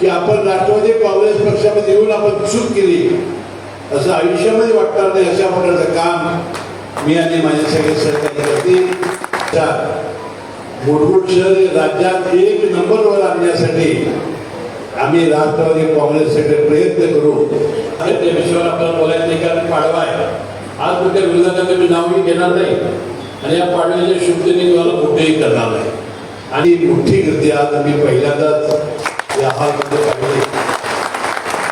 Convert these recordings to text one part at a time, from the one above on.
की आपण राष्ट्रवादी काँग्रेस पक्षामध्ये येऊन आपण चूक केली. असं आयुष्यामध्ये वाटणार नाही अशा प्रकारचं काम मी आणि माझे सगळे सहकारी करतील चार मूलभूत शहर राज्यात एक नंबरवर आणण्यासाठी आम्ही राष्ट्रवादी काँग्रेससाठी प्रयत्न करू. आणि त्या विषयावर आपल्याला बोलायचं नाही कारण पाडवा आहे. आज कुठल्या विरोधकांना मी नावही घेणार नाही. आणि या पाडव्याच्या शुभतेने तुम्हाला मोठेही करणार नाही. आणि मोठी गर्दी आज आम्ही पहिल्यांदाच या हॉलमध्ये पाहिली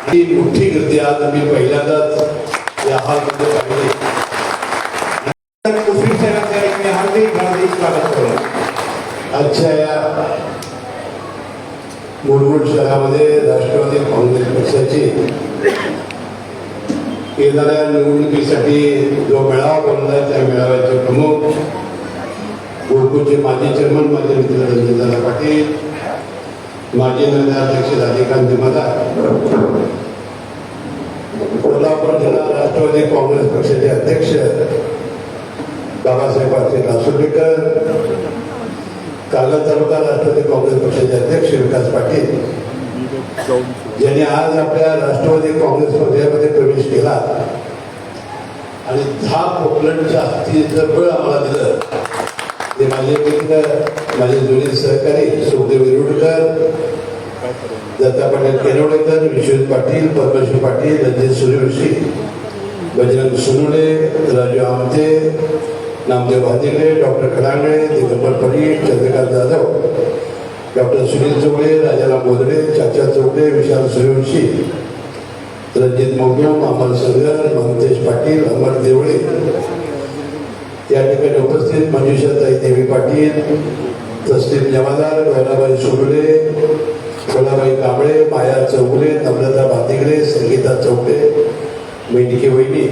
आणि मोठी गर्दी आज मी पहिल्यांदाच या हॉलमध्ये पाहिली कुफरी हार्दिक हार्दिक स्वागत करतो. आजच्या या मुलगुड शहरामध्ये राष्ट्रवादी काँग्रेस पक्षाची येणाऱ्या निवडणुकीसाठी जो मेळावा बोलला आहे त्या मेळाव्याचे प्रमुख गोकुळचे माजी चेअरमन माझे मित्र रंजनदादा पाटील माजी नगराध्यक्ष राधिकांत मदार कोल्हापूर जिल्हा राष्ट्रवादी काँग्रेस पक्षाचे अध्यक्ष बाबासाहेब पाटील लासुर्डीकर कागद तालुका राष्ट्रवादी काँग्रेस पक्षाचे अध्यक्ष विकास पाटील यांनी आज आपल्या राष्ट्रवादी काँग्रेस पक्षामध्ये प्रवेश केला. आणि दहा पोकलंडच्या हत्तीचं बळ आम्हाला दिलं ते माझे मित्र माझे जुने सहकारी सुखदेव विरुडकर दत्ता पाटील केरवडेकर विश्वजित पाटील परमेश्वर पाटील रणजित सूर्यवंशी बजरंग सोनवणे राजू आमते नामदेव भादिले डॉक्टर खडांगळे दिगंबर परीख चंद्रकांत जाधव डॉक्टर सुनील चौगडे राजाराम बोधडे चाचा चौगडे विशाल सूर्यवंशी रणजित मोगम अमर सगर मंगेश पाटील अमर देवळे या ठिकाणी उपस्थित मंजुषाताई देवी पाटील तस्लीम जमादार गौराबाई सुरुले सोलाबाई कांबळे माया चौगुले नम्रता भातिगडे संगीता चौगडे मेंढके वहिनी.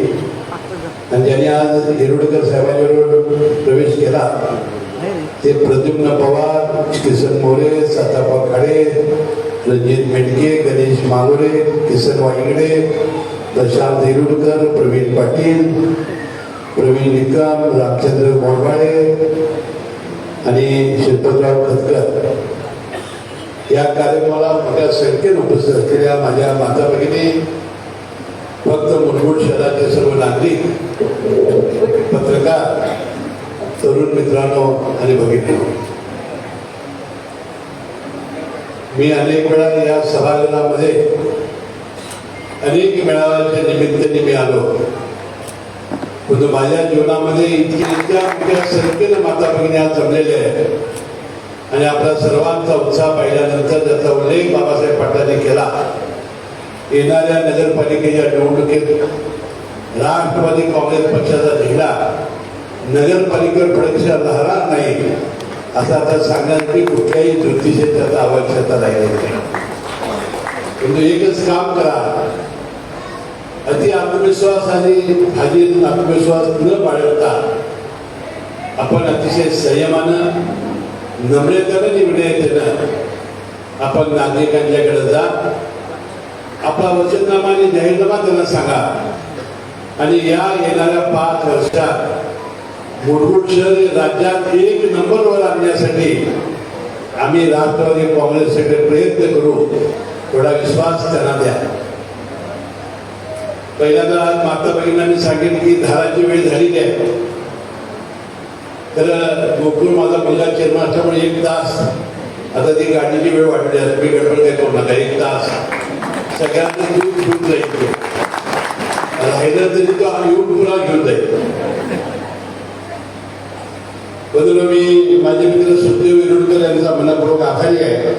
आणि ज्यांनी आज हिरुडकर साहेबांबरोबर प्रवेश केला ते प्रद्युम्न पवार किसन मोरे सातापा खाडे रणजित मेंढके गणेश मागोरे किसन वाईगडे प्रशांत हिरुडकर प्रवीण पाटील प्रवीण निकम रामचंद्र मोडवाडे आणि शिल्पतराव खतकर या कार्यक्रमाला मोठ्या संख्येने उपस्थित असलेल्या माझ्या माता भगिनी फक्त मूलभूत शहराचे सर्व नागरिक पत्रकार तरुण मित्रांनो आणि भगिनी. मी अनेक वेळा या सभागृहामध्ये अनेक मेळाव्याच्या निमित्ताने मी आलो. म्हणजे माझ्या जीवनामध्ये इतक्या इतक्या मोठ्या संख्येनं माता भगिनी आज जमलेल्या आहेत. आणि आपला सर्वांचा उत्साह पाहिल्यानंतर त्याचा उल्लेख बाबासाहेब पाटलांनी केला. येणाऱ्या नगरपालिकेच्या निवडणुकीत राष्ट्रवादी काँग्रेस पक्षाचा झेंडा नगरपालिकेवर परीक्षा राहणार नाही असं आता सांगण्याची कुठल्याही ज्योतिषे त्याचा आवश्यकता राहिलेली नाही. म्हणजे एकच काम करा. अति आत्मविश्वास आणि हाजीर आत्मविश्वास न बाळगता आपण अतिशय संयमानं नम्रतेनं निर्णय आपण नागरिकांच्याकडे जा आपला वचननामा आणि जाहीरनामा त्यांना सांगा. आणि या येणाऱ्या पाच वर्षात मूलभूत शहर राज्यात एक नंबरवर आणण्यासाठी आम्ही राष्ट्रवादी काँग्रेससाठी प्रयत्न करू. थोडा विश्वास त्यांना द्या. पहिल्यांदा आज माता बहिणांनी सांगितलं की धाराची वेळ झालेली आहे. तर गोकुळ माझा मुलगा चेअरमन असल्यामुळे एक तास. आता ती गाडीची वेळ वाढली आहे. मी गडबड काय करू नका एक तास. सगळ्यांना दूध घेऊन जाईल तो. राहिलं तरी तो येऊन पुरा घेऊन जाईल. बदल मी माझे मित्र सुखदेव विरुडकर यांचा मनापूर्वक आभारी आहे.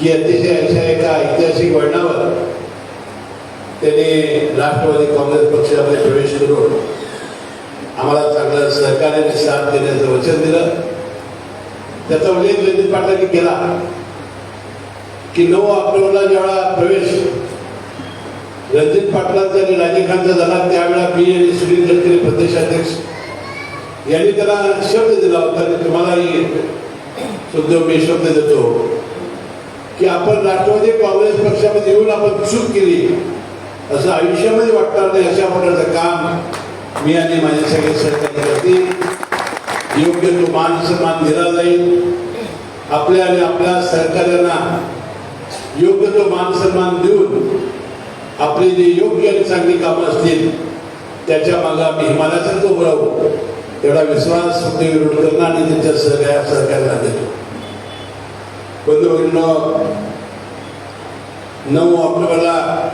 की अतिशय अशा एका ऐतिहासिक वळणावर त्यांनी राष्ट्रवादी काँग्रेस पक्षामध्ये प्रवेश करून आम्हाला चांगलं सहकार्याने साथ देण्याचं वचन दिलं. त्याचा उल्लेख रणजित पाटलांनी केला की नऊ ऑक्टोबरला ज्यावेळा प्रवेश रणजित पाटलांचा आणि राजीव खानचा झाला त्यावेळेला मी आणि सुनील गडकरी प्रदेशाध्यक्ष यांनी त्याला शब्द दिला होता आणि तुम्हालाही सुद्धा मी शब्द देतो की आपण राष्ट्रवादी काँग्रेस पक्षामध्ये येऊन आपण चूक केली. असं आयुष्यामध्ये वाटणार नाही अशा प्रकारचं काम मी आणि माझे सगळे सहकारी करतील. योग्य तो मान सन्मान दिला जाईल. आपल्या आणि आपल्या सहकार्यांना योग्य तो मान सन्मान देऊन आपली जी योग्य आणि चांगली कामं असतील त्याच्यामागे आम्ही हिमालयाचा तो राहू. एवढा विश्वास सुखदेव आणि त्यांच्या सगळ्या सहकार्याला देतो. बंधू नऊ ऑक्टोबरला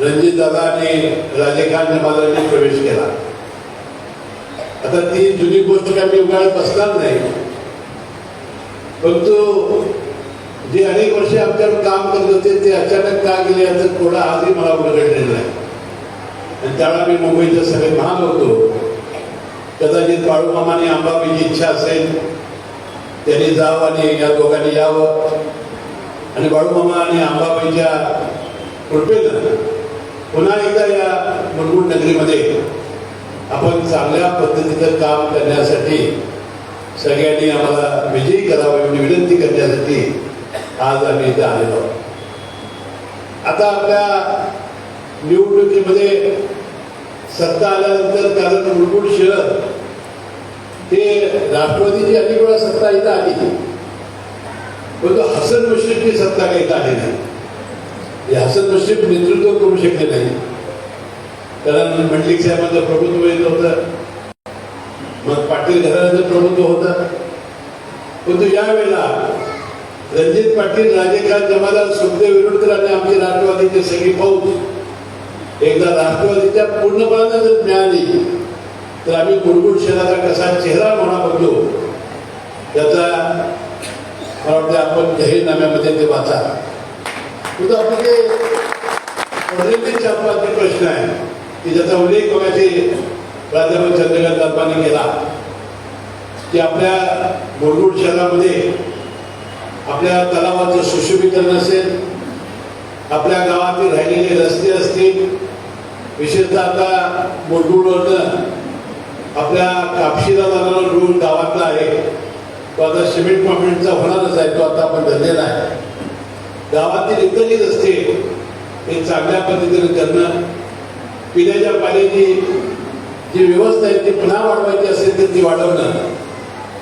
रणजित दादा आणि राजेकांत जमादारांनी प्रवेश केला. आता ती जुनी गोष्ट काय मी बसणार नाही. परंतु जे अनेक वर्षे आमच्यावर काम करत होते ते अचानक का गेले याचं थोडा आजही मला उलगडलेलं नाही आणि त्याला मी मुंबईचं सगळे महाग होतो. कदाचित बाळूमामाने आंबाबाईची इच्छा असेल त्यांनी जावं आणि या दोघांनी यावं. आणि बाळूमामा आणि आंबाबाईच्या कृपेनं पुन्हा एकदा या मुरगुड नगरीमध्ये आपण चांगल्या पद्धतीचं काम करण्यासाठी सगळ्यांनी आम्हाला विजयी करावा एवढी विनंती करण्यासाठी आज आम्ही इथे आलेलो आहोत. आता आपल्या निवडणुकीमध्ये सत्ता आल्यानंतर कारण मुरगुड शहर ते राष्ट्रवादीची अनेक वेळा सत्ता इथं आली. परंतु हसन मुश्रीफची सत्ता काही इथं आली नाही. हे हसन नेतृत्व करू शकले नाही. कारण मंडलिक साहेबांचं प्रभुत्व येत होतं. मग पाटील घराण्याचं प्रभुत्व होतं. परंतु यावेळेला रणजित पाटील राजेकांत जमादार सुखदेव विरोडकर आणि आमची राष्ट्रवादीचे सगळी फौज. एकदा राष्ट्रवादीच्या पूर्णपणाने जर मिळाली तर आम्ही गुडगुड शहराचा कसा चेहरा म्हणा बघतो त्याचा मला वाटतं आपण जाहीरनाम्यामध्ये ते वाचा. परंतु आपले जे पडलेले चार पाच प्रश्न आहे की ज्याचा उल्लेख बघायचे प्राध्यापक चंद्रकांत दापाने केला. की आपल्या मुरगुड शहरामध्ये आपल्या तलावाचं सुशोभीकरण असेल आपल्या गावातील राहिलेले रस्ते असतील विशेषतः आता मुरगुडवरनं आपल्या कापशीला जाणारा रोड गावातला आहे. तो आता सिमेंट पामेंटचा होणारच आहे तो आता आपण धरलेला आहे. गावातील इतरही रस्ते हे चांगल्या पद्धतीने करणं पिण्याच्या पाण्याची जी व्यवस्था आहे ती पुन्हा वाढवायची असेल तर ती वाढवणं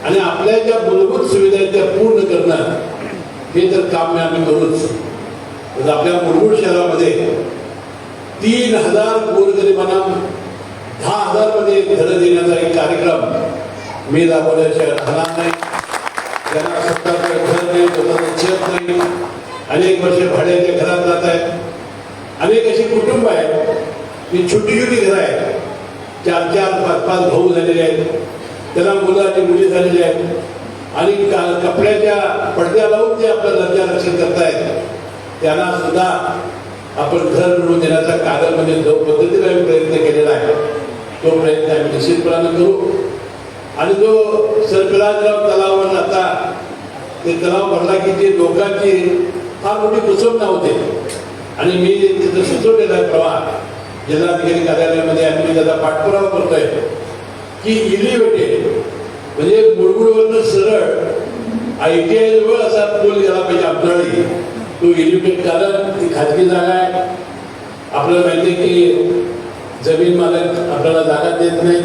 आणि आपल्या ज्या मूलभूत सुविधा आहेत त्या पूर्ण करणं हे तर काम आम्ही करूच. आपल्या मुरगुड शहरामध्ये तीन हजार गोरगरिबांना दहा हजारमध्ये घरं देण्याचा एक कार्यक्रम मी राबवल्याशिवाय राहणार नाही. त्यांना स्वतःचं घर नाही स्वतःचं छत नाही. अनेक वर्ष भाड्याच्या घरात जात आहेत. अनेक अशी कुटुंब आहेत. की छोटी छोटी घरं आहेत. चार चार पाच पाच भाऊ झालेले आहेत. त्याला मुलं आणि मुली झालेली आहेत. आणि का- कपड्याच्या पडद्या लावून ते आपलं लज्जा रक्षण करतायत. त्यांना सुद्धा आपण घर मिळवून देण्याचा म्हणजे जो पद्धतीने आम्ही प्रयत्न केलेला आहे तो प्रयत्न आम्ही निश्चितपणानं करू. आणि जो सरकराजराव तलावावर आता ते तलाव भरला की जे लोकांची फार मोठी कुसवणा होते? आणि मी तिथं सुचवलेला आहे प्रवाह जिल्हाधिकारी कार्यालयामध्ये आम्ही त्याचा पाठपुरावा करतोय की इलिव्हेटेड म्हणजे मुरगुडवरनं सरळ आय टी आय जवळ असा पूल गेला पाहिजे आमच्याकडे तो इलिव्हेटेड कारण ती खाजगी जागा आहे. आपल्याला माहिती आहे की जमीन मालक आपल्याला जागा देत नाही.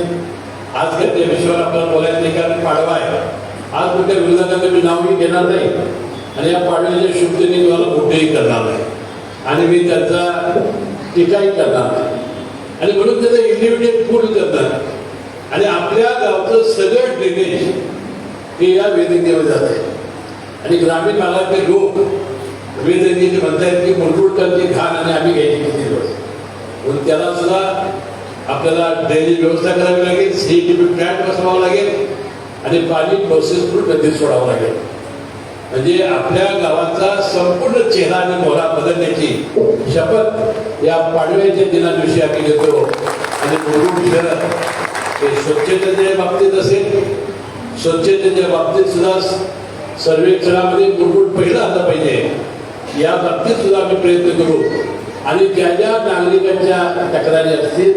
आज काय त्या विषयावर आपल्याला बोलायचं नाही कारण पाडवा आहे. आज कुठल्या विरोधकांचं मी नावही घेणार नाही. आणि या पाडव्याच्या शुभतेने तुम्हाला कुठेही करणार नाही. आणि मी त्यांचा टीकाही करणार नाही. आणि म्हणून त्याचं इंडिव्हिज्युअल पूल करणार आणि आपल्या गावचं सगळं ड्रेनेज हे या वेदिकेवर जात आहे आणि ग्रामीण भागातले लोक वेदिकेचे म्हणतायत की मुरगुडकरची घाण आणि आम्ही घ्यायची किती दिवस म्हणून त्याला सुद्धा आपल्याला ड्रेनेज व्यवस्था करावी लागेल सी टी पी प्लॅन्ट बसवावं लागेल आणि पाणी प्रोसेस करून नदीत सोडावं लागेल. म्हणजे आपल्या गावाचा संपूर्ण चेहरा आणि मोहरा बदलण्याची शपथ या पाडव्याच्या दिनाविषयी आम्ही घेतो. आणि मुरुड शहर हे स्वच्छतेच्या बाबतीत असेल स्वच्छतेच्या बाबतीत सुद्धा सर्वेक्षणामध्ये मुरगुड पहिला आला पाहिजे. या बाबतीत सुद्धा आम्ही प्रयत्न करू. आणि ज्या ज्या नागरिकांच्या तक्रारी असतील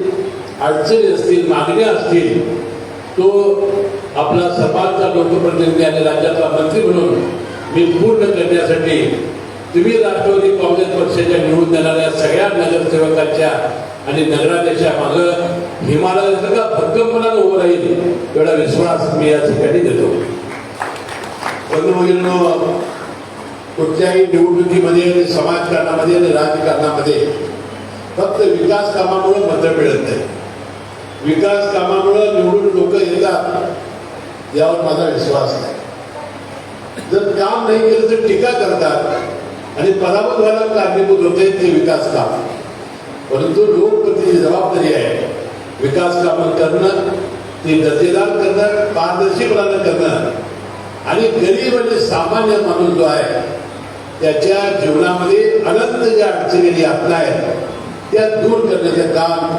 अडचणी असतील मागण्या असतील तो आपला समाजचा लोकप्रतिनिधी आणि राज्याचा मंत्री म्हणून मी पूर्ण करण्यासाठी तुम्ही राष्ट्रवादी काँग्रेस पक्षाच्या निवडून देणाऱ्या सगळ्या नगरसेवकांच्या आणि नगराध्यक्षा मागं हिमालयासारखा भक्कमपणानं उभं राहील एवढा विश्वास मी या ठिकाणी देतो. बंधू भगिनींनो कुठल्याही निवडणुकीमध्ये आणि समाजकारणामध्ये आणि राजकारणामध्ये फक्त विकास कामामुळे मतं मिळत नाही. विकास कामामुळे निवडून लोक येतात यावर माझा विश्वास नाही. जर काम नाही केलं तर टीका करतात. आणि पराभूत व्हायला कारणीभूत होते ते विकास काम. परंतु लोकप्रतीची जबाबदारी आहे. विकास कामं करणं ते दर्जेदार करणं पारदर्शीपणानं करणं. आणि गरीब आणि सामान्य माणूस जो आहे त्याच्या जीवनामध्ये अनंत ज्या अडचणी यातना आहेत त्या दूर करण्याचं काम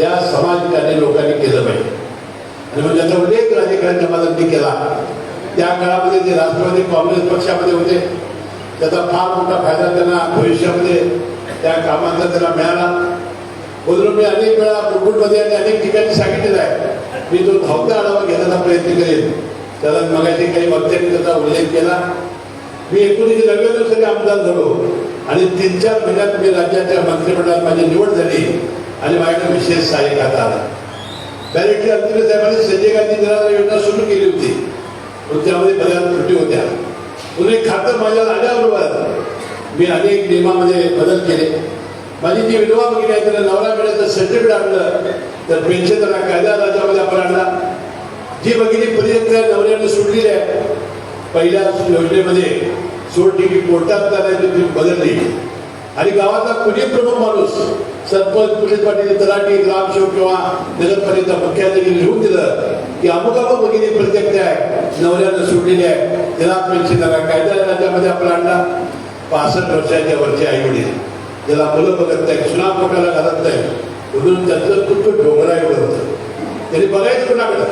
या समाजकार्य लोकांनी केलं पाहिजे. आणि म्हणजे मग त्याचा उल्लेख राजकारण्या केला. त्या काळामध्ये जे राष्ट्रवादी काँग्रेस पक्षामध्ये होते त्याचा फार मोठा फायदा त्यांना भविष्यामध्ये त्या कामांचा त्याला मिळाला. म्हणून मी अनेक वेळा मुकुटमध्ये आणि अनेक ठिकाणी सांगितलेलं आहे. मी तो धावता आढावा घेण्याचा प्रयत्न करेन. त्याला मगाशी काही वक्त्यांनी त्याचा उल्लेख केला. मी एकोणीसशे नव्याण्णव साली आमदार झालो आणि तीन चार महिन्यात मी राज्याच्या मंत्रिमंडळात माझी निवड झाली आणि माझ्याकडे विशेष सहाय्य खाता आला. डायरेक्टली अंतिम साहेबांनी संजय गांधी निराधार योजना सुरू केली होती. त्यामध्ये बऱ्याच त्रुटी होत्या. म्हणून एक खातं माझ्यावर आल्याबरोबर मी अनेक नियमामध्ये बदल केले. माझी जी विधवा भगिनी आहे त्याला नवरा मिळायचं सर्टिफिकेट आणलं. तर पेन्शन कायदा राज्यामध्ये आपण आणला. जी बघितली परियंत्र नवऱ्याने सुटलेली आहे पहिल्या योजनेमध्ये सोड तिकीट कोर्टात करायची ती बदलली. आणि गावाचा कुणी प्रमुख माणूस सरपंच पोलीस पाटील तलाठी ग्रामसेवक किंवा नगरपालिका मुख्यालयाने लिहून दिलं की अमुक अमुक भगिनी प्रत्यक्ष आहे नवऱ्यानं सोडलेली आहे त्याला पेन्शन झाला कायदा राज्यामध्ये आपला आणला पासष्ट वर्षाच्या वरचे आई वडील. त्याला मुलं बघत नाही सुना पोटाला घालत नाही. म्हणून त्यांचं डोंगरा एवढं. होतं त्यांनी बघायचं कोणाकडे?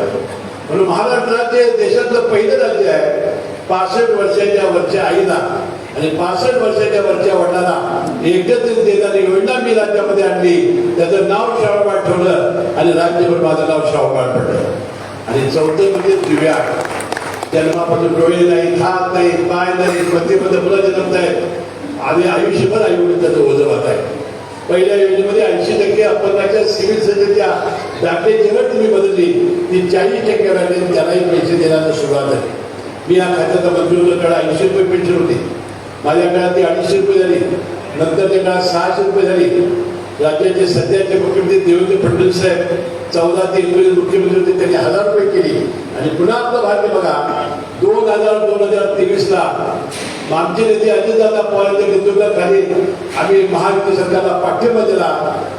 म्हणून महाराष्ट्रात जे देशातलं पहिलं राज्य आहे. पासष्ट वर्षाच्या वरच्या आईला आणि पासष्ट वर्षाच्या वरच्या वडिलांना एकत्रित देताना योजना मी राज्यामध्ये आणली. त्याचं नाव शाहूबाळ ठेवलं आणि राज्यभर माझं नाव शाहूबाळ पडलं. आणि चौथं म्हणजे दिव्या. जन्मापासून डोळे नाही हात नाही पाय नाही पतीमध्ये मुलं जन्मत आहेत. आम्ही आयुष्यभर आई त्याचं ओझवत आहे पहिल्या योजनेमध्ये ऐंशी टक्के अपंगाच्या सिव्हिल सर्जनच्या दाखल्याची अट तुम्ही बदलली. ती चाळीस टक्के राहिले त्यालाही पैसे देण्याला सुरुवात झाली. मी या खात्याचा मंत्री होतो त्याला ऐंशी रुपये पेन्शन होती. माझ्या काळात ती अडीचशे रुपये झाली. नंतरच्या काळात सहाशे रुपये झाली. राज्याचे सध्याचे मुख्यमंत्री देवेंद्र फडणवीस साहेब चौदा ते एकोणीस मुख्यमंत्री होते त्यांनी हजार रुपये केली. आणि पुन्हा आपलं भारतीय बघा. दोन हजार दोन हजार तेवीस ला आमचे नेते अजितदादा पवारांच्या नेतृत्वाखाली आम्ही महायुती सरकारला पाठिंबा दिला.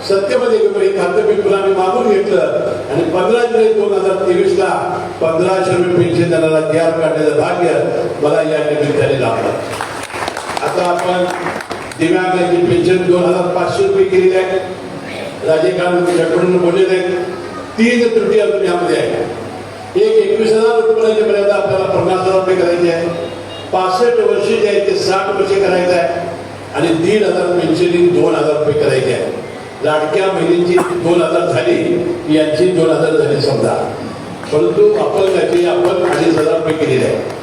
सत्तेमध्ये गेलो हे खातं मी पुन्हा आम्ही मागून घेतलं. आणि पंधरा जुलै दोन हजार तेवीस ला पंधराशे रुपये पेन्शन देणारा तयार काढण्याचं भाग्य मला या निमित्ताने लाभलं. आता आपण दिव्यांगांची पेन्शन दोन हजार पाचशे रुपये केलेली आहे. राजकारण बोललेले आहेत तीन त्रुटी अजून यामध्ये आहे. एक एकवीस हजार रुपयाची मर्यादा आपल्याला पन्नास हजार रुपये करायची आहे. पासष्ट वर्ष जे आहे ते साठ वर्षे करायचं आहे. आणि दीड हजार पेन्शन दोन हजार रुपये करायचे आहे. लाडक्या बहिणींची दोन हजार झाली यांची दोन हजार झाली समजा. परंतु अपंगाची आपण अडीच हजार रुपये केलेले आहे.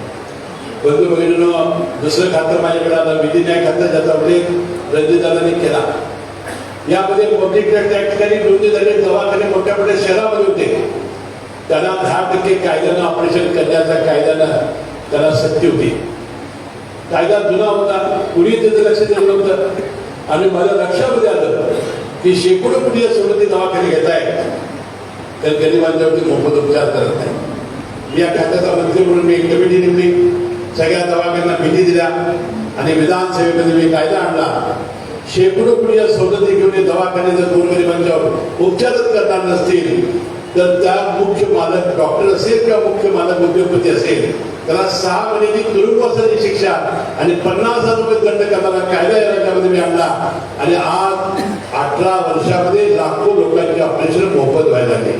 बंधू भगिनीनं दुसरं खातं माझ्याकडे आलं विधी न्याय खातं ज्याचा उल्लेख रणजितदादांनी केला. यामध्ये पब्लिक त्या ठिकाणी नोंदणी झाले दवाखाने मोठ्या मोठ्या शहरामध्ये होते. त्यांना दहा टक्के कायद्यानं ऑपरेशन करण्याचा कायद्यानं त्याला सक्ती होती. कायदा जुना होता कुणी त्याचं लक्ष दिलं नव्हतं. आणि माझ्या लक्षामध्ये आलं की शेकडो कुणी सवलती दवाखाने घेत आहेत. तर गरिबांच्यावरती मोफत उपचार करत नाही या खात्याचा मंत्री म्हणून मी एक कमिटी नेमली. सगळ्या दवाखान्यांना भेटी दिल्या आणि विधानसभेमध्ये मी कायदा आणला. शेकडो कुणी या सवलती घेऊन दवाखाने जर गोरगरिबांच्यावर उपचारच करणार नसतील तर त्या मुख्य मालक डॉक्टर असेल किंवा मुख्य मालक उद्योगपती असेल त्याला सहा महिन्याची तुरुंगवासाची शिक्षा आणि पन्नास हजार रुपये दंड करणारा कायदा या राज्यामध्ये मी आणला. आणि आज अठरा वर्षामध्ये लाखो लोकांचे ऑपरेशन मोफत व्हायला लागले.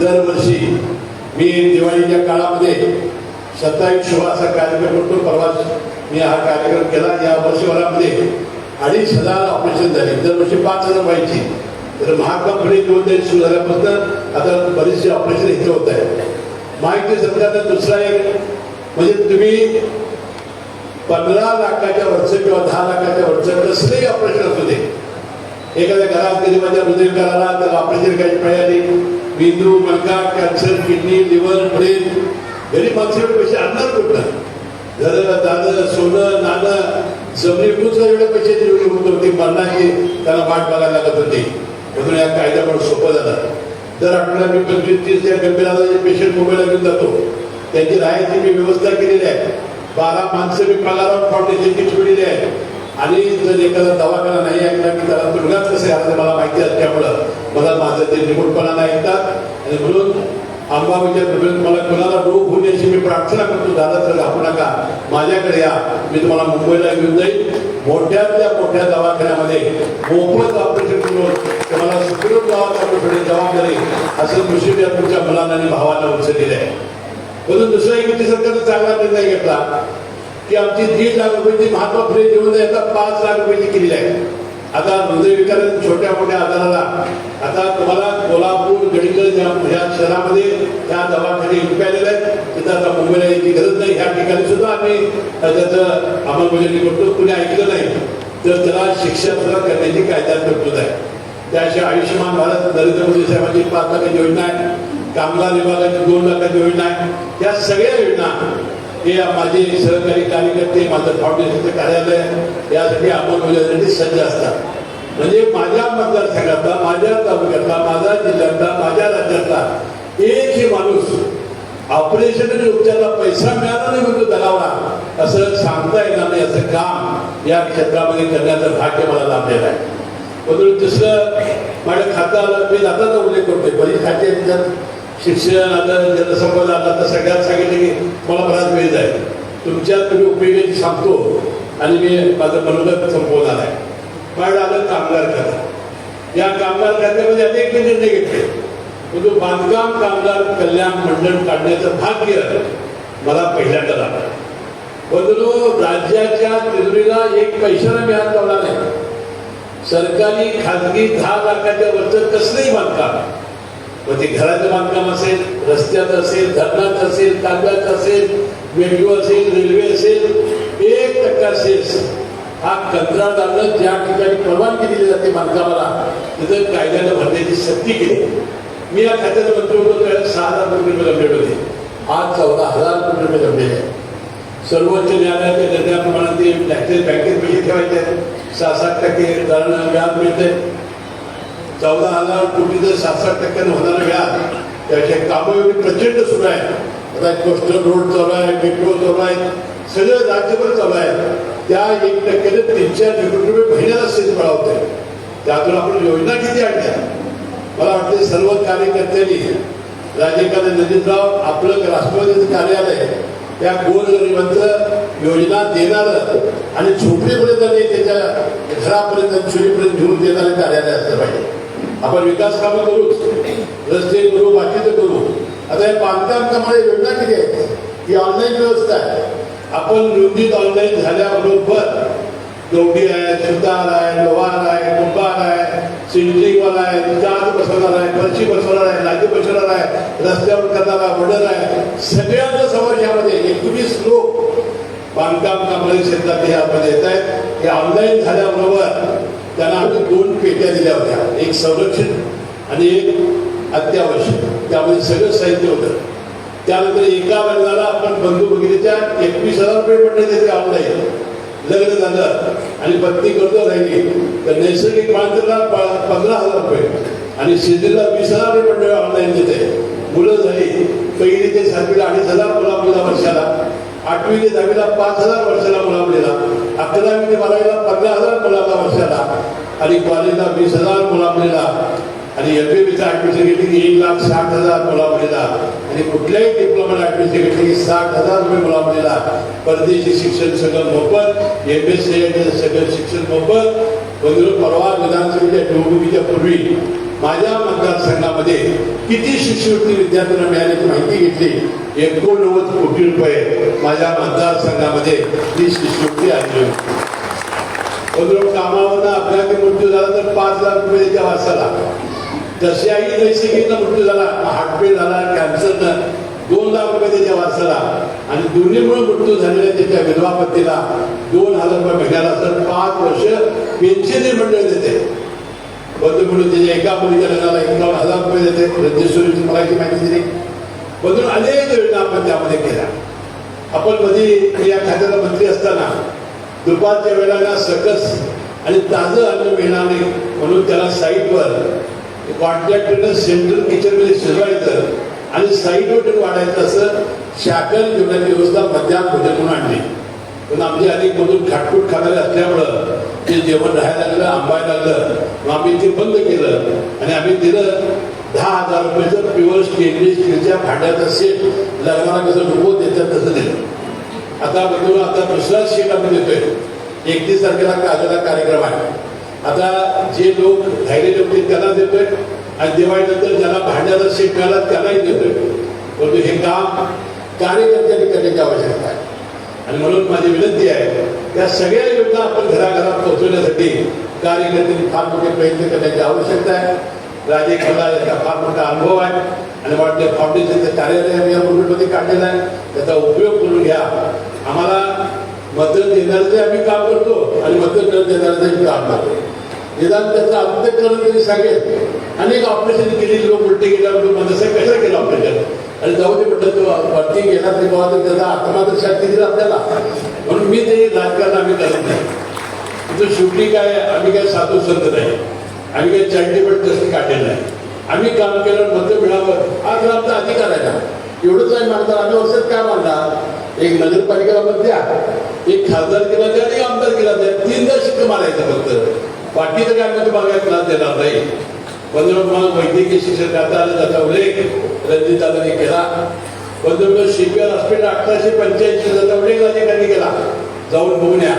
दरवर्षी मी दिवाळीच्या काळामध्ये सत्तावीस शोभा असा कार्यक्रम करतो. परवा मी हा कार्यक्रम केला या वर्षभरामध्ये. अडीच हजार ऑपरेशन झाले. दरवर्षी पाच हजार व्हायची. तर महाकंपनी दोन दिवस सुरू झाल्यापासून आता बरेचसे ऑपरेशन इथे होत आहे माहिती सरकारचा दुसरा एक म्हणजे तुम्ही पंधरा लाखाच्या वरचं किंवा दहा लाखाच्या वरचं कसलंही ऑपरेशन असू दे. एखाद्या घरात कधी माझ्या हृदयकाराला तर ऑपरेशन करायची मिळाली मेंदू मणका कॅन्सर किडनी लिव्हर ब्रेन घरी माणसाकडे पैसे आणणार कुठला घर दादा सोनं नाणं जमिनी कुठं एवढे पैसे दिले होते होते की त्याला वाट बघायला लागत होती. म्हणून या पण सोपं झाला. दर आठवड्याला मी पंचवीस तीस त्या गंभीराला पेशंट मुंबईला घेऊन जातो. त्यांची राहायची मी व्यवस्था केलेली आहे. बारा माणसं मी पगारावर फाउंडेशनची ठेवलेली आहे. आणि जर एखादा दवाखाना नाही ऐकला की त्याला दुर्गात कसं घालायचं मला माहिती असल्यामुळं मला माझं ते निमूटपणा नाही ऐकतात आणि म्हणून अंबाबाईच्या कृपेने मला कुणाला रोग होईल याची मी प्रार्थना करतो दादा तर घाबरू नका. माझ्याकडे या. मी तुम्हाला मुंबईला घेऊन जाईल. मोठ्यातल्या मोठ्या दवाखान्यामध्ये मोफत ऑपरेशन करून तुम्हाला सुखरूप गावात ऑपरेशन जबाबदारी. असं कृषी या तुमच्या मुलांना आणि भावाला उचललेलं आहे. म्हणून दुसरा एक युती सरकारने चांगला निर्णय घेतला की आमची दीड लाख रुपयाची महात्मा फुले देऊन आता पाच लाख रुपयाची केली आहे. आता हृदयविकार छोट्या मोठ्या आजाराला. आता तुम्हाला कोल्हापूर गडीकर या शहरामध्ये त्या दवाखाने आलेले आहेत. तिथं आता मुंबईला यायची गरज नाही. ह्या ठिकाणी सुद्धा आम्ही त्याचं अंमलबजावणी करतो. कुणी ऐकलं नाही तर त्याला शिक्षा सुद्धा करण्याची कायद्यात तरतूद आहे. त्याशिवाय आयुष्यमान भारत नरेंद्र मोदी साहेबांची पाच लाखाची योजना आहे. कामगार विभागाची दोन लाखाची योजना आहे. त्या सगळ्या योजना हे माझे सहकारी कार्यकर्ते माझं फाउंडेशनचं कार्यालय यासाठी अंमलबजावणीसाठी सज्ज असतात. म्हणजे माझ्या मतदारसंघातला माझ्या तालुक्यातला माझ्या जिल्ह्यातला माझ्या राज्यातला एकही माणूस ऑपरेशन आणि उपचारला पैसा मिळाला नाही म्हणतो दगावला. असं सांगता येणार नाही असं काम या क्षेत्रामध्ये करण्याचं भाग्य मला लाभलेलं आहे. म्हणून दुसरं माझ्या खात्याला मी जाताना उल्लेख करतोय बरीच खाते शिक्षण आलं जनसंपदा आला तर सगळ्यात सांगितलं की मला बराच वेळ जाईल. तुमच्या तुम्ही उपयोगाची सांगतो आणि मी माझं मनोगत संपवणार आहे. पण आलं कामगार खातं या कामगार खात्यामध्ये अनेक मी निर्णय घेतले. परंतु बांधकाम कामगार कल्याण मंडळ काढण्याचं भाग्य मला पहिल्यांदा लागलं. परंतु राज्याच्या तिजोरीला एक पैशाला मी हात लावला नाही. सरकारी खाजगी दहा लाखाच्या वरचं कसलंही बांधकाम मग ते घराचं बांधकाम असेल रस्त्यात असेल धरणात असेल तांब्यात असेल मेट्रो असेल रेल्वे असेल एक टक्का सेस हा कंत्राटदारानं ज्या ठिकाणी परवानगी दिली जाते बांधकामाला तिथं कायद्यानं भरण्याची सक्ती केली मी या खात्याचं मंत्री होतो सहा हजार कोटी रुपये जमलेले होते. आज चौदा हजार कोटी रुपये जमलेले आहेत. सर्वोच्च न्यायालयाच्या निर्णयाप्रमाणे ते नॅशनल बँकेत पैसे ठेवायचे आहेत. सहा सात टक्के दरानं व्याज मिळते चौदा हजार कोटीचं सात सात टक्क्यानं होणारं व्याज त्याचे कामं एवढी प्रचंड सुरू आहे आता कोस्टल रोड चालू आहे मेट्रो चालू आहे सगळं राज्यभर चालू आहे. त्या एक टक्क्याने तीन चार कोटी रुपये महिन्याला सेस आहे त्यातून आपण योजना किती आणल्या? मला वाटते सर्व कार्यकर्त्यांनी राजेकांत नंदितराव आपलं राष्ट्रवादीचं कार्यालय त्या गोरगरिबांचं योजना देणार आणि झोपडीपर्यंत नाही त्याच्या घरापर्यंत चुलीपर्यंत घेऊन देणारे कार्यालय असलं पाहिजे. आपण विकास कामं करूच रस्ते करू बाकीचं करू. आता या बांधकाम कामाला योजना किती आहे ही ऑनलाईन व्यवस्था आहे. आपण नोंदीत ऑनलाईन झाल्याबरोबर गवडी आहे सुतार आहे लोहार आहे कुंभार आहे सिंचिंगवाला आहे चार बसवणार आहे फरशी बसवणार आहे लादी बसवणार आहे रस्त्यावर करणारा वडर आहे. सगळ्यांचा समावेश यामध्ये एकवीस लोक बांधकाम कामाच्या क्षेत्रात यामध्ये येत आहेत. हे ऑनलाईन झाल्याबरोबर त्यांना आम्ही दोन पेट्या दिल्या होत्या. एक संरक्षण आणि एक अत्यावश्यक. त्यामध्ये सगळं साहित्य होतं. त्यानंतर एका लग्नाला आपण बंधू भगिनीच्या एकवीस हजार रुपये पडले त्याचे ऑनलाईन लग्न झालं आणि पत्नी कर्ज राहिली तर नैसर्गिक मांजरला पंधरा हजार रुपये आणि शेतीला वीस हजार रुपये मंडळ ऑनलाईन देते मुलं झाली. पहिली ते सातवीला अडीच हजार मुला मुला वर्षाला. आठवी ते दहावीला पाच हजार वर्षाला मुला मुलीला अकरा ते बारावीला पंधरा हजार मुलांना वर्षाला आणि कॉलेजला वीस हजार मुलांना. आणि एम बी बीचा ऍडमिशन घेतली की एक लाख साठ हजार मुलांना. आणि कुठल्याही डिप्लोमाला ऍडमिशन घेतली की साठ हजार रुपये मुलांना. परदेशी शिक्षण सगळं मोफत एम एस सी सगळं शिक्षण मोफत. वगैरे परवा विधानसभेच्या निवडणुकीच्या पूर्वी माझ्या मध्ये किती शिष्यवृत्ती विद्यार्थ्यांना मिळाल्याची माहिती घेतली? एकोणनव्वद कोटी रुपये माझ्या मतदारसंघामध्ये ही शिष्यवृत्ती आली होती. कामावर कामावरनं आपल्याकडे मृत्यू झाला तर पाच लाख रुपये त्याच्या वारसाला तशाही नैसर्गिक मृत्यू झाला हार्टफेल झाला कॅन्सरनं दोन लाख रुपये त्याच्या वारसाला आणि दोन्हीमुळे मृत्यू झालेल्या त्याच्या विधवा पत्नीला दोन हजार रुपये महिन्याला तर पाच वर्ष पेन्शन मंडळ देते. बंधू म्हणून त्याच्या एका मुलीच्या लग्नाला एकावन्न हजार रुपये देते रंजेश्वरीची मला की माहिती दिली बंधून अनेक योजना आपण त्यामध्ये केल्या आपण मध्ये या खात्याला मंत्री असताना दुपारच्या वेळेला सकस आणि ताजं अन्न मिळणार नाही म्हणून त्याला साईटवर कॉन्ट्रॅक्टरनं सेंट्रल किचनमध्ये शिजवायचं आणि साईटवर वाढायचं असं शाकल जेवणाची व्यवस्था मध्याह्न भोजन म्हणून आणली पण आमची अनेक मधून खाटकूट खाणारे असल्यामुळं ते जेवण राहायला लागलं आंबायला लागलं. मग आम्ही ते बंद केलं. आणि आम्ही दिलं दहा हजार रुपयाचं प्युअर स्टेनलेस स्टीलच्या भांड्याचं सेट लग्नाला कसं डुबो देतात तसं दिलं. आता बघून आता दुसरा सेट आम्ही देतोय. एकतीस तारखेला काजला कार्यक्रम आहे. आता जे लोक धैर्य ठेवतील त्यांना देतोय आणि दिवाळीनंतर ज्याला भांड्याचा सेट मिळाला त्यालाही देतोय. परंतु हे काम कार्यकर्त्यांनी करण्याची आवश्यकता आहे. आणि म्हणून माझी विनंती आहे या सगळ्या योजना आपण घराघरात पोहोचवण्यासाठी कार्यकर्त्यांनी फार मोठे प्रयत्न करण्याची आवश्यकता आहे. राजे खल्ला याचा फार मोठा अनुभव आहे आणि वाटते फाउंडेशनचं कार्यालय आम्ही या मुलुंडमध्ये काढलेलं आहे. त्याचा उपयोग करून घ्या. आम्हाला मदत देणारे आम्ही काम करतो आणि मदत न देणारे काम करतो. निदान त्याचं अंत्यकरण तरी सांगेल. अनेक ऑपरेशन केले लोक उलटे गेल्यावर म्हणजे कसं कशाला केलं ऑपरेशन आणि जाऊ दे म्हटलं तो वरती गेला ते बाबा तर त्याचा आत्मा तर शक्ती दिला आपल्याला म्हणून मी ते राजकारण आम्ही करत नाही. तिथं शेवटी काय आम्ही काय साधू संत नाही. आम्ही काय चॅरिटेबल ट्रस्ट काढलेलं नाही. आम्ही काम केलं मत मिळावं. हा तर आमचा अधिकार आहे ना. एवढंच आहे मानतात आम्ही वर्षात काय म्हणणार एक नगरपालिकेला मत द्या. एक खासदार केला द्या आणि आमदार केला द्या. तीनदा शिक्क मारायचं फक्त. बाकीचं काय आम्ही तुम्हाला काय देणार नाही. बंधुराव मग वैद्यकीय शिक्षण करता आलं त्याचा उल्लेख रणजित दादाने केला बंधुराव सीपीआर हॉस्पिटल अठराशे पंच्याऐंशी त्याचा उल्लेख राज्यकांनी केला जाऊन बघून या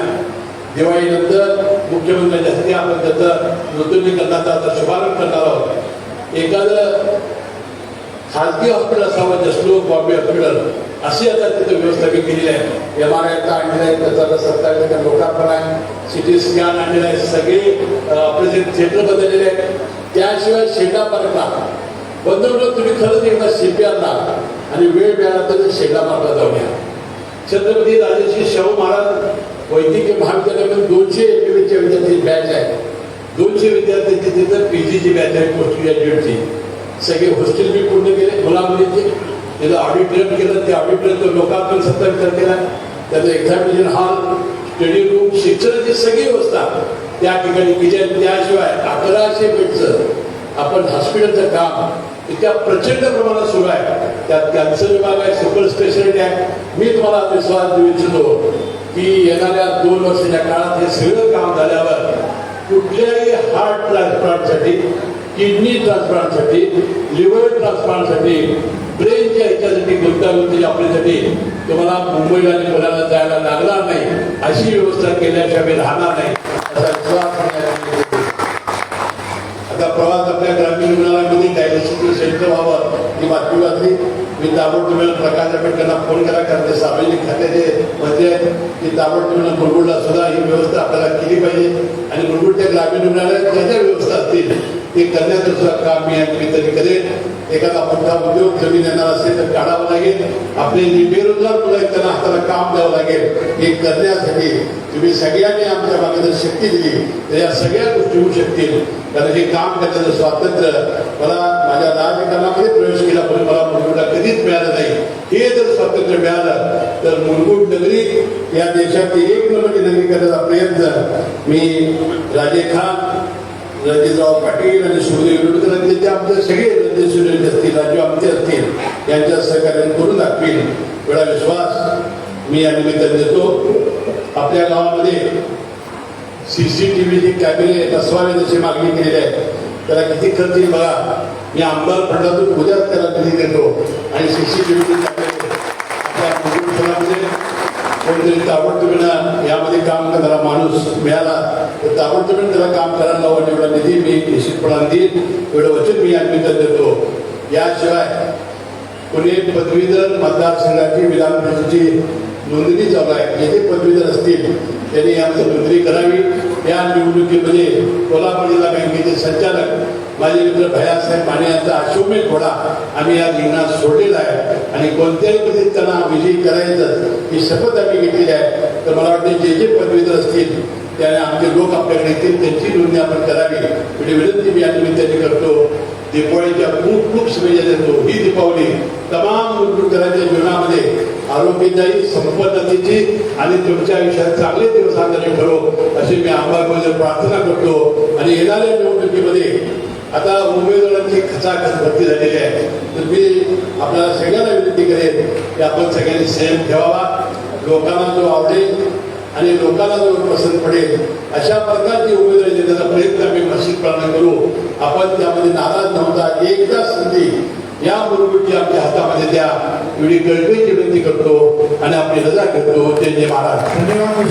दिवाळीनंतर मुख्यमंत्र्यांच्या हस्ते आपण त्याचं नूतनीकरणाचा आता शुभारंभ करणार आहोत एखादं खाजगी हॉस्पिटल असावं जसलो बॉम्बे हॉस्पिटल अशी आता तिथं व्यवस्था मी केलेली आहे एम आर आय आणलेला आहे त्याचा आता सत्तावीस टक्के लोकार्पण आहे सिटी स्कॅन आणलेला आहे सगळे ऑपरेशन थिएटर बदललेले आहेत त्याशिवाय शेगा पार्कला बंधू तुम्ही खरंच एकदा शिप्याला आणि वेळ मिळाला तर शेगा पार्कला जाऊन या. छत्रपती राजेश्री शाहू महाराज वैद्यकीय महाविद्यालयामध्ये दोनशे एमबीबीच्या विद्यार्थी बॅच आहे. दोनशे विद्यार्थ्यांची तिथं पी जीची बॅच आहे पोस्ट ग्रॅज्युएटची सगळे हॉस्टेल बी पूर्ण केले मुला त्याचं ऑडिट ऑडिटोरियम केलं ते ऑडिटोरियमचं लोकार्पण विचार केला त्याचं एक्झामिनेशन हॉल स्टडी रूम शिक्षणाची सगळी व्यवस्था. त्या ठिकाणी विजय त्याशिवाय अकराशे बेडचं आपण हॉस्पिटलचं काम इतक्या प्रचंड प्रमाणात सुरू आहे. त्यात कॅन्सर विभाग आहे सुपर स्पेशालिटी आहे. मी तुम्हाला विश्वास देऊ इच्छितो की येणाऱ्या दोन वर्षाच्या काळात हे सगळं काम झाल्यावर कुठल्याही हार्ट ट्रान्सप्लांटसाठी किडनी ट्रान्सप्लांटसाठी लिव्हर ट्रान्सप्लांटसाठी ब्रेनच्या ह्याच्यासाठी गुंतागुंतीच्या आपल्यासाठी तुम्हाला मुंबईला आणि पुण्याला जायला लागणार नाही. अशी व्यवस्था केल्याशिवाय राहणार नाही. असा विश्वास आता प्रवास आपल्या ग्रामीण रुग्णालयामध्ये डायलिसिस सेंटर व्हावं ही बातमी वाचली. मी ताबडतोब प्रकाश आंबेडकरांना फोन केला कारण ते सार्वजनिक खात्याचे मंत्री आहेत. की ताबडतोब मुरगुडला सुद्धा ही व्यवस्था आपल्याला केली पाहिजे. आणि मुरगुडच्या ग्रामीण रुग्णालयात ज्या ज्या व्यवस्था असतील ते करण्याचं सुद्धा काम मी या निमित्ताने करेन. एखादा मोठा उद्योग जमीन येणार असेल तर काढावं लागेल. आपले जे बेरोजगार मुलं आहेत त्यांना हाताला काम द्यावं लागेल. हे करण्यासाठी तुम्ही सगळ्यांनी आमच्या भागात शक्ती दिली. तर या सगळ्या गोष्टी होऊ शकतील. कारण हे काम करण्याचं स्वातंत्र्य मला माझ्या राजकारणामध्ये प्रवेश केला पण मला मुलगुडला कधीच मिळालं नाही. हे जर स्वातंत्र्य मिळालं तर मूलभूत नगरी या देशातील एक नंबरची नगरी करण्याचा प्रयत्न मी राजे खान रणजितराव पाटील आणि सुखदेव विरोधकर ते आमचे सगळे रणजित सुरेश असतील राजू आमचे असतील. यांच्या सहकार्याने करून दाखवील एवढा विश्वास. मी या निमित्ताने देतो. आपल्या गावामध्ये सीसीटीव्हीचे कॅमेरे नसवावे जशी मागणी केलेली आहे. त्याला किती खर्च येईल बघा. मी आमदार फंडातून उद्याच त्याला निधी देतो. आणि सी सी टी व्ही कोणतरी ताबडतोबीनं यामध्ये काम करणारा माणूस मिळाला तर ताबडतोबीनं त्याला काम करायला लावून एवढा निधी मी निश्चितपणाने देईन एवढं वचन मी या निमित्तानं देतो. याशिवाय पुणे पदवीधर मतदारसंघाची विधान परिषदेची नोंदणी चालू आहे. जे जे पदवीधर असतील त्यांनी यामध्ये नोंदणी करावी. या निवडणुकीमध्ये कोल्हापूर जिल्हा बँकेचे संचालक माझे मित्र भयासाहेब माने यांचा अश्वमेध घोडा आम्ही या रिंगणात सोडलेला आहे. आणि कोणत्याही पद्धतीत त्यांना विजयी करायचं ही शपथ आम्ही घेतलेली आहे. तर मला वाटतं जे जे पदवीधर असतील त्याने आमचे लोक आपल्याकडे येतील त्यांची नोंदणी आपण करावी. एवढी विनंती मी या निमित्ताने करतो. दीपावलीच्या खूप खूप शुभेच्छा देतो. ही दीपावली तमाम मुलुककरांच्या जीवनामध्ये आरोग्यदायी संपन्नतेची आणि तुमच्या आयुष्यात चांगले दिवस आणणारे ठरो अशी मी अंबाबाईवर प्रार्थना करतो. आणि येणाऱ्या निवडणुकीमध्ये आता उमेदवारांची खचाखच भरती झालेली आहे. तर मी आपल्याला सगळ्यांना विनंती करेन की आपण सगळ्यांनी संयम ठेवावा. लोकांना जो आवडेल आणि लोकांना जो पसंत पडेल अशा प्रकारची उमेदवारी देण्याचा प्रयत्न आम्ही निश्चितपणाने करू. आपण त्यामध्ये नाराज नव्हता एकदा संधी या मुलगुटी आमच्या हातामध्ये द्या. एवढी कळकळीची विनंती करतो आणि आपली रजा घेतो जय जय महाराज. धन्यवाद.